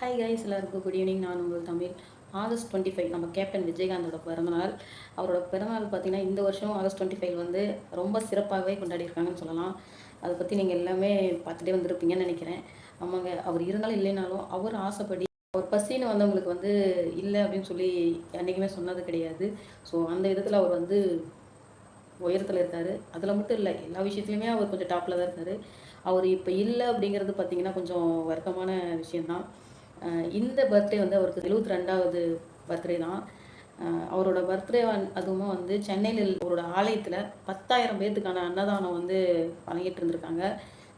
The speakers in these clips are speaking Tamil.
ஹாய் கைஸ் எல்லாருக்கும் குட் ஈவினிங் நான் உங்கள் தமிழ் ஆகஸ்ட் டுவெண்ட்டி ஃபைவ் நம்ம கேப்டன் விஜயகாந்தோட பிறந்தநாள். அவரோட பிறந்தநாள் பார்த்தீங்கன்னா இந்த வருஷம் ஆகஸ்ட் டுவெண்ட்டி ஃபைவ் வந்து ரொம்ப சிறப்பாகவே கொண்டாடிருக்காங்கன்னு சொல்லலாம். அதை பற்றி நீங்கள் எல்லாமே பார்த்துட்டே வந்திருப்பீங்கன்னு நினைக்கிறேன். ஆமாங்க அவர் இருந்தாலும் இல்லைனாலும் அவர் ஆசைப்படி அவர் பசின்னு வந்தவங்களுக்கு வந்து இல்லை அப்படின்னு சொல்லி என்றைக்குமே சொன்னது கிடையாது. ஸோ அந்த விதத்தில் அவர் வந்து உயரத்தில் இருக்கார். அதில் மட்டும் இல்லை எல்லா விஷயத்துலையுமே அவர் கொஞ்சம் டாப்பில் தான் இருக்கார். அவர் இப்போ இல்லை அப்படிங்கிறது பார்த்தீங்கன்னா கொஞ்சம் வருத்தமான விஷயந்தான் இந்த பர்த்டே வந்து அவருக்கு எழுபத்தி ரெண்டாவது பர்த்டே தான் அவரோட பர்த்டே அதுவும் வந்து சென்னையில் அவரோட ஆலயத்தில் பத்தாயிரம் பேர்த்துக்கான அன்னதானம் வந்து வழங்கிட்டு இருந்திருக்காங்க.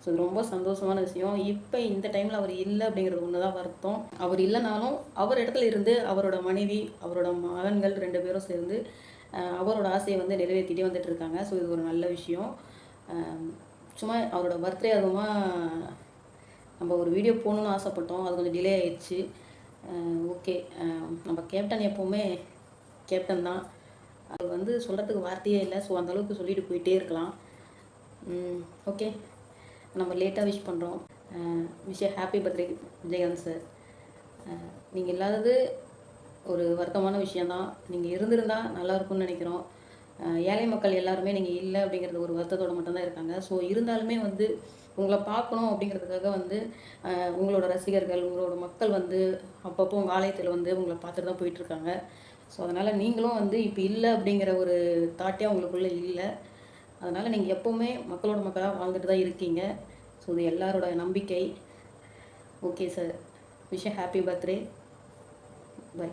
ஸோ இது ரொம்ப சந்தோஷமான விஷயம். இப்போ இந்த டைமில் அவர் இல்லை அப்படிங்கிறது ஒன்று தான் வருத்தம். அவர் இல்லைனாலும் அவர் இடத்துல இருந்து அவரோட மனைவி அவரோட மகன்கள் ரெண்டு பேரும் சேர்ந்து அவரோட ஆசையை வந்து நிறைவேற்றிட்டே வந்துட்டு இருக்காங்க. ஸோ இது ஒரு நல்ல விஷயம். சும்மா அவரோட பர்த்டே அதுவுமா நம்ம ஒரு வீடியோ போகணுன்னு ஆசைப்பட்டோம். அது கொஞ்சம் டிலே ஆயிடுச்சு. ஓகே நம்ம கேப்டன் எப்போவுமே கேப்டன் தான். அது வந்து சொல்கிறதுக்கு வார்த்தையே இல்லை. ஸோ அந்தளவுக்கு சொல்லிட்டு போயிட்டே இருக்கலாம். ஓகே நம்ம லேட்டாக விஷ் பண்ணுறோம் விஷய ஹாப்பி பர்த்டே விஜயகாந்த் சார் நீங்கள் இல்லாதது ஒரு வருத்தமான விஷயந்தான் நீங்கள் இருந்திருந்தால் நல்லாயிருக்கும்னு நினைக்கிறோம். ஏழை மக்கள் எல்லாருமே நீங்கள் இல்லை அப்படிங்கிறது ஒரு வருத்தத்தோட மட்டும்தான் இருக்காங்க. ஸோ இருந்தாலுமே வந்து உங்களை பார்க்கணும் அப்படிங்கிறதுக்காக வந்து உங்களோட ரசிகர்கள் உங்களோட மக்கள் வந்து அப்பப்போ உங்கள் ஆலயத்தில் வந்து உங்களை பார்த்துட்டு தான் போயிட்டுருக்காங்க ஸோ அதனால் நீங்களும் வந்து இப்போ இல்லை அப்படிங்கிற ஒரு தாட்டே உங்களுக்குள்ளே இல்லை. அதனால் நீங்கள் எப்போவுமே மக்களோட மக்களாக வாழ்ந்துட்டு தான் இருக்கீங்க. ஸோ இது எல்லாரோட நம்பிக்கை. Okay sir wish happy birthday bye